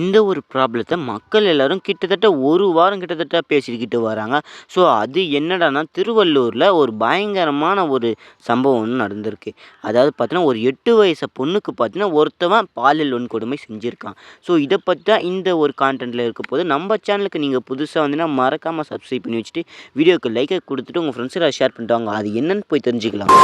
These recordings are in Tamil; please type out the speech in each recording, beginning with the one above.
இந்த ஒரு ப்ராப்ளத்தை மக்கள் எல்லாரும் கிட்டத்தட்ட ஒரு வாரம் கிட்டத்தட்ட பேசிக்கிட்டு வராங்க. ஸோ அது என்னடான்னா, திருவள்ளூரில் ஒரு பயங்கரமான ஒரு சம்பவம் ஒன்று நடந்திருக்கு. அதாவது பார்த்தீங்கன்னா, ஒரு எட்டு வயசு பொண்ணுக்கு பார்த்தீங்கன்னா, ஒருத்தவன் பாலியல் வன்கொடுமை செஞ்சுருக்கான் ஸோ இதை பற்றி தான் இந்த ஒரு கான்டென்ட்டில் இருக்க போது. நம்ம சேனலுக்கு நீங்கள் புதுசாக வந்தீங்கன்னா, மறக்காமல் சப்ஸ்கிரைப் பண்ணி வச்சுட்டு, வீடியோக்கு லைக்கை கொடுத்துட்டு உங்கள் ஃப்ரெண்ட்ஸுக்கு ஷேர் பண்ணிட்டு அது என்னன்னு போய் தெரிஞ்சுக்கலாம்.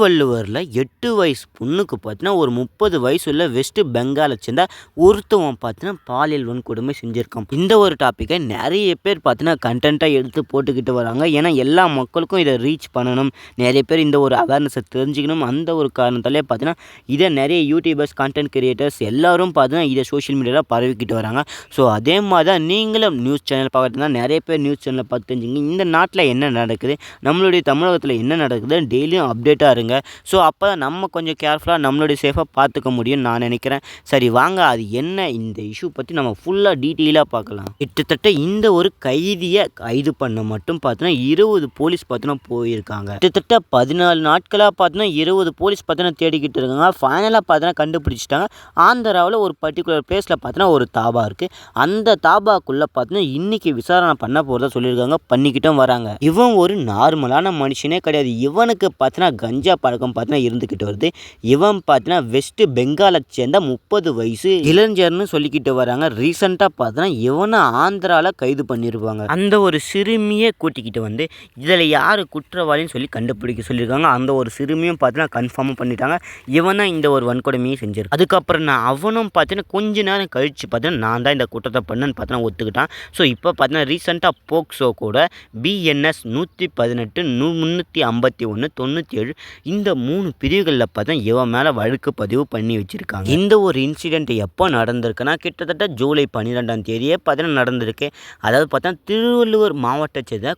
திருவள்ளுவரில் எட்டு வயசு பொண்ணுக்கு பார்த்தீங்கன்னா, ஒரு முப்பது வயசு உள்ள வெஸ்ட் பெங்காலை சேர்ந்த ஒருத்தவன் பார்த்தீங்கன்னா, பாலியல் வன்கொடுமை செஞ்சுருக்கான் இந்த ஒரு டாப்பிக்கை நிறைய பேர் பார்த்தீங்கன்னா, கண்டென்ட்டாக எடுத்து போட்டுக்கிட்டு வராங்க. ஏன்னா, எல்லா மக்களுக்கும் இதை ரீச் பண்ணணும். நிறைய பேர் இந்த ஒரு அவேர்னஸை தெரிஞ்சுக்கணும். அந்த ஒரு காரணத்தாலே பார்த்தீங்கன்னா, இதை நிறைய யூடியூபர்ஸ், கன்டென்ட் கிரியேட்டர்ஸ் எல்லோரும் பார்த்தீங்கன்னா, இதை சோஷியல் மீடியாவில் பரவிக்கிட்டு வராங்க. ஸோ அதே மாதிரி தான் நீங்களும் நியூஸ் சேனல் பார்க்குறதுனா நிறைய பேர் நியூஸ் சேனலை பார்த்து தெரிஞ்சுங்க இந்த நாட்டில் என்ன நடக்குது? நம்மளுடைய தமிழகத்தில் என்ன நடக்குது? டெய்லியும் அப்டேட்டாக இருங்க. ஸோ அப்போ நம்ம கொஞ்சம் கேர்ஃபுல்லாக நம்மளுடைய சேஃபாக பார்த்துக்க முடியும்னு நான் நினைக்கிறேன் சரி வாங்க அது என்ன இந்த இஷ்யூ பற்றி நம்ம ஃபுல்லாக டீட்டெயிலாக பார்க்கலாம். கிட்டத்தட்ட இந்த ஒரு கைதியை கைது பண்ண மட்டும் பார்த்தோன்னா இருபது போலீஸ் பார்த்தோன்னா போயிருக்காங்க. கிட்டத்தட்ட பதினாலு நாட்களாக பார்த்தோன்னா இருபது போலீஸ் பார்த்தோன்னா தேடிக்கிட்டு இருக்காங்க. ஃபைனலாக பார்த்தோன்னா கண்டுபிடிச்சிட்டாங்க ஆந்திராவில் ஒரு பர்ட்டிகுலர் பிளேஸில் பார்த்தோன்னா ஒரு தாபா இருக்குது அந்த தாபாக்குள்ளே பார்த்தோன்னா இன்னைக்கு விசாரணை பண்ண போகிறதா சொல்லியிருக்காங்க. பண்ணிக்கிட்டும் வராங்க. இவன் ஒரு நார்மலான மனுஷனே கிடையாது. இவனுக்கு பார்த்தோன்னா கஞ்சா பழக்கம் பார்த்தீங்கன்னா இருந்துக்கிட்டு வருது. இவன் பார்த்தீங்கன்னா, வெஸ்ட் பெங்கால சேர்ந்த 30 வயசு இளைஞர்னு சொல்லிக்கிட்டு வராங்க. ரீசெண்டாக பார்த்தீங்கன்னா, இவனை ஆந்திராவில் கைது பண்ணியிருப்பாங்க அந்த ஒரு சிறுமியை கூட்டிக்கிட்டு வந்து, இதில் யார் குற்றவாளின்னு சொல்லி கண்டுபிடிக்க சொல்லியிருக்காங்க. அந்த ஒரு சிறுமியும் பார்த்தீங்கன்னா, கன்ஃபார்மும் பண்ணிட்டாங்க. இவன் இந்த ஒரு வன்கொடுமைய செஞ்சிருக்கு அதுக்கப்புறம் நான் அவனும் பார்த்தீங்கன்னா, கொஞ்ச நேரம் கழிச்சு பார்த்தீங்கன்னா, நான் தான் இந்த குற்றத்தை பண்ணேன்னு பார்த்தீங்கன்னா ஒத்துக்கிட்டான். ஸோ இப்போ பார்த்தீங்கன்னா, ரீசெண்டாக போக்ஸோ கூட பிஎன்எஸ் 118, 351, 97 இந்த 3 பிரிவுகள்ல பார்த்தீங்கன்னா, இவன் மேலே வழக்கு பதிவு பண்ணி வச்சுருக்காங்க இந்த ஒரு இன்சிடெண்ட் எப்போ நடந்திருக்குன்னா, கிட்டத்தட்ட ஜூலை 12ஆம் தேதியே பார்த்தீங்கன்னா நடந்திருக்கு. அதாவது பார்த்தா திருவள்ளுவர் மாவட்டத்த சேர்ந்த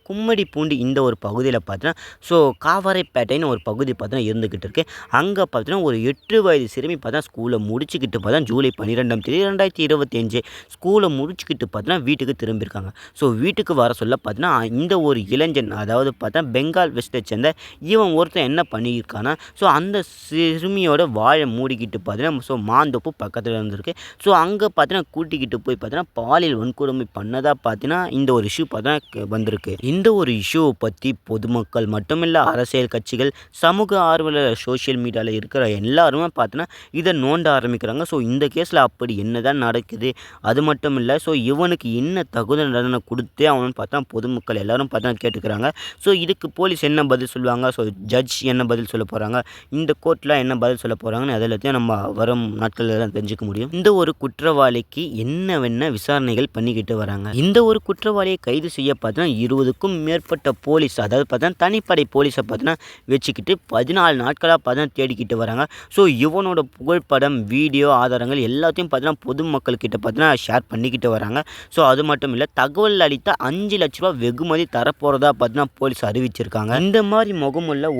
பூண்டி இந்த ஒரு பகுதியில் பார்த்தீங்கன்னா, ஸோ காவரைப்பேட்டைன்னு ஒரு பகுதி பார்த்தீங்கன்னா இருந்துக்கிட்டு இருக்கு. அங்கே பார்த்தீங்கன்னா, ஒரு எட்டு வயது சிறுமி பார்த்தா ஸ்கூலை முடிச்சுக்கிட்டு பார்த்தா ஜூலை 12ஆம் தேதி ரெண்டாயிரத்தி இருபத்தஞ்சு ஸ்கூலை முடிச்சுக்கிட்டு பார்த்தீங்கன்னா, வீட்டுக்கு திரும்பியிருக்காங்க. ஸோ வீட்டுக்கு வர சொல்ல பார்த்தீங்கன்னா, இந்த ஒரு இளைஞன் அதாவது பார்த்தா பெங்கால் வெஸ்ட்டை சேர்ந்த இவன் ஒருத்தன் என்ன பண்ணி பண்ணியிருக்காங்க ஸோ அந்த சிறுமியோட வாழை மூடிக்கிட்டு பார்த்தீங்கன்னா, ஸோ மாந்தோப்பு பக்கத்தில் இருந்திருக்கு. ஸோ அங்கே பார்த்தீங்கன்னா, கூட்டிக்கிட்டு போய் பார்த்தீங்கன்னா, பாலியல் வன்கொடுமை பண்ணதாக பார்த்தீங்கன்னா, இந்த ஒரு இஷ்யூ பார்த்தீங்கன்னா வந்திருக்கு. இந்த ஒரு இஷ்யூவை பற்றி பொதுமக்கள் மட்டுமில்லை அரசியல் கட்சிகள், சமூக ஆர்வலர், சோஷியல் மீடியாவில் இருக்கிற எல்லாருமே பார்த்தீங்கன்னா, இதை நோண்ட ஆரம்பிக்கிறாங்க. ஸோ இந்த கேஸில் அப்படி என்னதான் நடக்குது? அது மட்டும் இல்லை ஸோ இவனுக்கு என்ன தகுந்த நடனை குடுத்தே அவன் பார்த்தா பொதுமக்கள் எல்லாரும் பார்த்தீங்கன்னா கேட்டுக்கிறாங்க. ஸோ இதுக்கு போலீஸ் என்ன பதில் சொல்லுவாங்க? ஸோ ஜட்ஜ் என்ன பதில் சொல்ல போறாங்க? இந்த கோர்ட்டில் என்ன பதில் சொல்ல போறாங்கன்னு அதெல்லாத்தையும் நம்ம வரும் நாட்களில் தான் தெரிஞ்சுக்க முடியும். இந்த ஒரு குற்றவாளிக்கு என்னவென்ன விசாரணைகள் பண்ணிக்கிட்டு வராங்க. இந்த ஒரு குற்றவாளியை கைது செய்ய பார்த்தீங்கன்னா, 20க்கும் மேற்பட்ட போலீஸ் அதாவது பார்த்தீங்கன்னா, தனிப்படை போலீஸை பார்த்தீங்கன்னா வச்சுக்கிட்டு பதினாலு நாட்களாக பார்த்தா தேடிக்கிட்டு வராங்க. ஸோ இவனோட புகைப்படம், வீடியோ ஆதாரங்கள் எல்லாத்தையும் பார்த்தீங்கன்னா, பொதுமக்கள் கிட்ட பார்த்தீங்கன்னா ஷேர் பண்ணிக்கிட்டு வராங்க. ஸோ அது மட்டும் இல்லை தகவல் அளித்தால் அஞ்சு லட்ச ரூபா வெகுமதி தரப்போகிறதா பார்த்தீங்கன்னா போலீஸ் அறிவிச்சிருக்காங்க. இந்த மாதிரி முகமுள்ள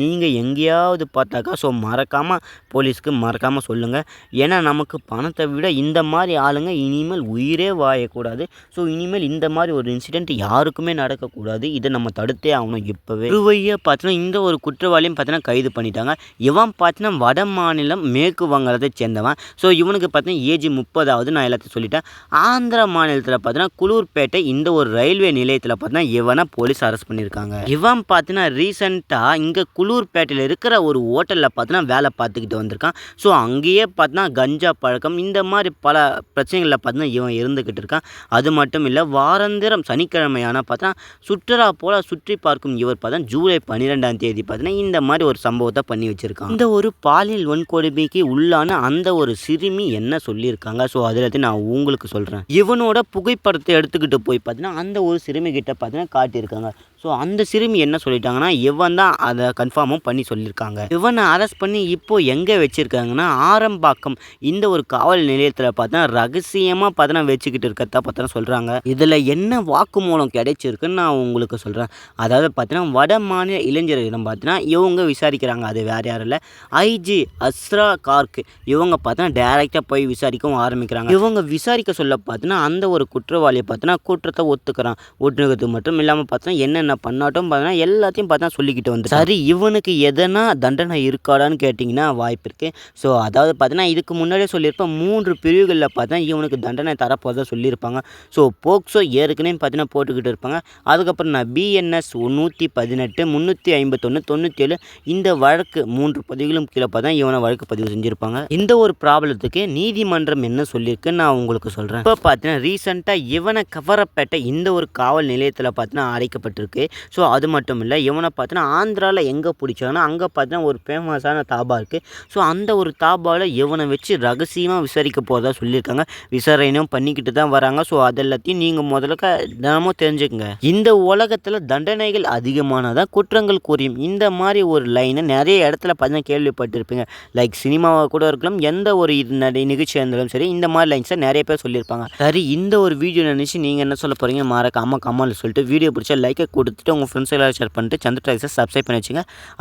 நீ நீங்கள் எங்கேயாவது பார்த்தாக்கா, ஸோ மறக்காமல் போலீஸ்க்கு மறக்காமல் சொல்லுங்கள் ஏன்னா, நமக்கு பணத்தை விட இந்த மாதிரி ஆளுங்க இனிமேல் உயிரே வாயக்கூடாது. ஸோ இனிமேல் இந்த மாதிரி ஒரு இன்சிடென்ட் யாருக்குமே நடக்கக்கூடாது. இதை நம்ம தடுத்தே ஆகணும் இப்போவே துருவைய பார்த்தீங்கன்னா, இந்த ஒரு குற்றவாளியும் பார்த்தீங்கன்னா கைது பண்ணிட்டாங்க. இவன் பார்த்தீங்கன்னா, வட மாநிலம் மேற்கு வங்கத்தை சேர்ந்தவன். ஸோ இவனுக்கு பார்த்தீங்கன்னா ஏஜ் முப்பதாவது நான் எல்லாத்தையும் சொல்லிட்டேன். ஆந்திரா மாநிலத்தில் பார்த்தீங்கன்னா, குளூர்பேட்டை இந்த ஒரு ரயில்வே நிலையத்தில் பார்த்தீங்கன்னா, இவனை போலீஸ் அரெஸ்ட் பண்ணியிருக்காங்க. இவன் பார்த்தீங்கன்னா, இங்கே குளூர் குளூர்பேட்டையில இருக்கிற ஒரு ஹோட்டலில் பார்த்தீங்கன்னா, வேலை பார்த்துக்கிட்டு வந்திருக்கான். ஸோ அங்கேயே பார்த்தீங்கன்னா, கஞ்சா பழக்கம் இந்த மாதிரி பல பிரச்சனைகளில் பார்த்தீங்கன்னா, இவன் இருந்துக்கிட்டு இருக்கான். அது மட்டும் இல்லை வாரந்திரம் சனிக்கிழமை ஆனா சுற்றுலா போல் சுற்றி பார்க்கும் இவர் பார்த்தா ஜூலை 12ஆம் தேதி பார்த்தீங்கன்னா, இந்த மாதிரி ஒரு சம்பவத்தை பண்ணி வச்சுருக்கான் இந்த ஒரு பாலியல் வன்கொடுமைக்கு உள்ளான அந்த ஒரு சிறுமி என்ன சொல்லியிருக்காங்க? ஸோ அதில் நான் உங்களுக்கு சொல்கிறேன் இவனோட புகைப்படத்தை எடுத்துக்கிட்டு போய் பார்த்தீங்கன்னா, அந்த ஒரு சிறுமி கிட்ட பார்த்தீங்கன்னா காட்டியிருக்காங்க. ஸோ அந்த சிறுமி என்ன சொல்லிட்டாங்கன்னா, இவன் தான் கன்ஃபார்மாக கன்ஃபார்மும் பண்ணி சொல்லியிருக்காங்க. இவனை அரெஸ்ட் பண்ணி இப்போ எங்கே வச்சிருக்காங்கன்னா, ஆரம்பாக்கம் இந்த ஒரு காவல் நிலையத்தில் பார்த்தா ரகசியமாக பார்த்தா வச்சுக்கிட்டு இருக்கிறதா பார்த்தா சொல்கிறாங்க இதில் என்ன வாக்குமூலம் கிடைச்சிருக்குன்னு நான் உங்களுக்கு சொல்கிறேன் அதாவது பார்த்தீங்கன்னா, வட மாநில இளைஞர்களிடம் பார்த்தீங்கன்னா, இவங்க விசாரிக்கிறாங்க. அது வேறு யாரும் இல்லை ஐஜி அஸ்ரா கார்க் இவங்க பார்த்தா டைரெக்டாக போய் விசாரிக்கவும் ஆரம்பிக்கிறாங்க. இவங்க விசாரிக்க சொல்ல பார்த்தீங்கன்னா, அந்த ஒரு குற்றவாளியை பார்த்தீங்கன்னா, குற்றத்தை ஒத்துக்கிறான். ஒத்துக்கிறது மட்டும் இல்லாமல் பார்த்தா என்னென்ன பண்ணாட்டும் பார்த்தீங்கன்னா, எல்லாத்தையும் பார்த்தா சொல்லிக்கிட்டு வந்து சரி இவனுக்கு இவனுக்கு எதனா தண்டனை இருக்காடான்னு கேட்டிங்கன்னா வாய்ப்பு இருக்குது ஸோ அதாவது பார்த்தீங்கன்னா இதுக்கு முன்னாடியே சொல்லியிருப்பேன் மூன்று பிரிவுகளில் பார்த்தா இவனுக்கு தண்டனை தரப்போதாக சொல்லியிருப்பாங்க. ஸோ போக்சோ ஏற்கனவே பார்த்தீங்கன்னா போட்டுக்கிட்டு இருப்பாங்க. அதுக்கப்புறம் நான் பிஎன்எஸ் நூற்றி பதினெட்டு முந்நூற்றி ஐம்பத்தொன்று தொண்ணூற்றி ஏழு இந்த வழக்கு மூன்று பதிவுகளும் கீழே பார்த்தா இவனை வழக்கு பதிவு செஞ்சுருப்பாங்க. இந்த ஒரு ப்ராப்ளத்துக்கு நீதிமன்றம் என்ன சொல்லியிருக்குன்னு நான் உங்களுக்கு சொல்கிறேன் இப்போ பார்த்தீங்கன்னா ரீசெண்டாக இவனை கவரப்பேட்டை இந்த ஒரு காவல் நிலையத்தில் பார்த்தீங்கன்னா அடைக்கப்பட்டிருக்கு. ஸோ அது மட்டும் இல்லை இவனை பார்த்தீங்கன்னா ஆந்திராவில் எங்கே ஆரம்பித்தாங்கன்னா அங்கே பார்த்தீங்கன்னா ஒரு ஃபேமஸான தாபா இருக்குது ஸோ அந்த ஒரு தாபாவில் இவனை வச்சு ரகசியமாக விசாரிக்க போகிறதா சொல்லியிருக்காங்க. விசாரணையும் பண்ணிக்கிட்டு தான் வராங்க. ஸோ அது எல்லாத்தையும் நீங்கள் முதல்ல தினமும் தெரிஞ்சுக்கங்க. இந்த உலகத்தில் தண்டனைகள் அதிகமானதான் குற்றங்கள் குறையும். இந்த மாதிரி ஒரு லைனை நிறைய இடத்துல பார்த்தீங்கன்னா கேள்விப்பட்டிருப்பீங்க. லைக் சினிமாவாக கூட இருக்கலாம் எந்த ஒரு இது நடி நிகழ்ச்சியாக இருந்தாலும் சரி இந்த மாதிரி லைன்ஸை நிறைய பேர் சொல்லியிருப்பாங்க. சரி இந்த ஒரு வீடியோ நினச்சி நீங்கள் என்ன சொல்ல போகிறீங்க மறக்காம கமெண்ட் சொல்லிட்டு வீடியோ பிடிச்சா லைக்கை கொடுத்துட்டு உங்கள் ஃப்ரெண்ட்ஸ் எல்லாம் ஷேர் பண்ணிட்டு சந்திர டாக்ஸை சப்ஸ்கிரைப் பண்ணி வச்சுங்க.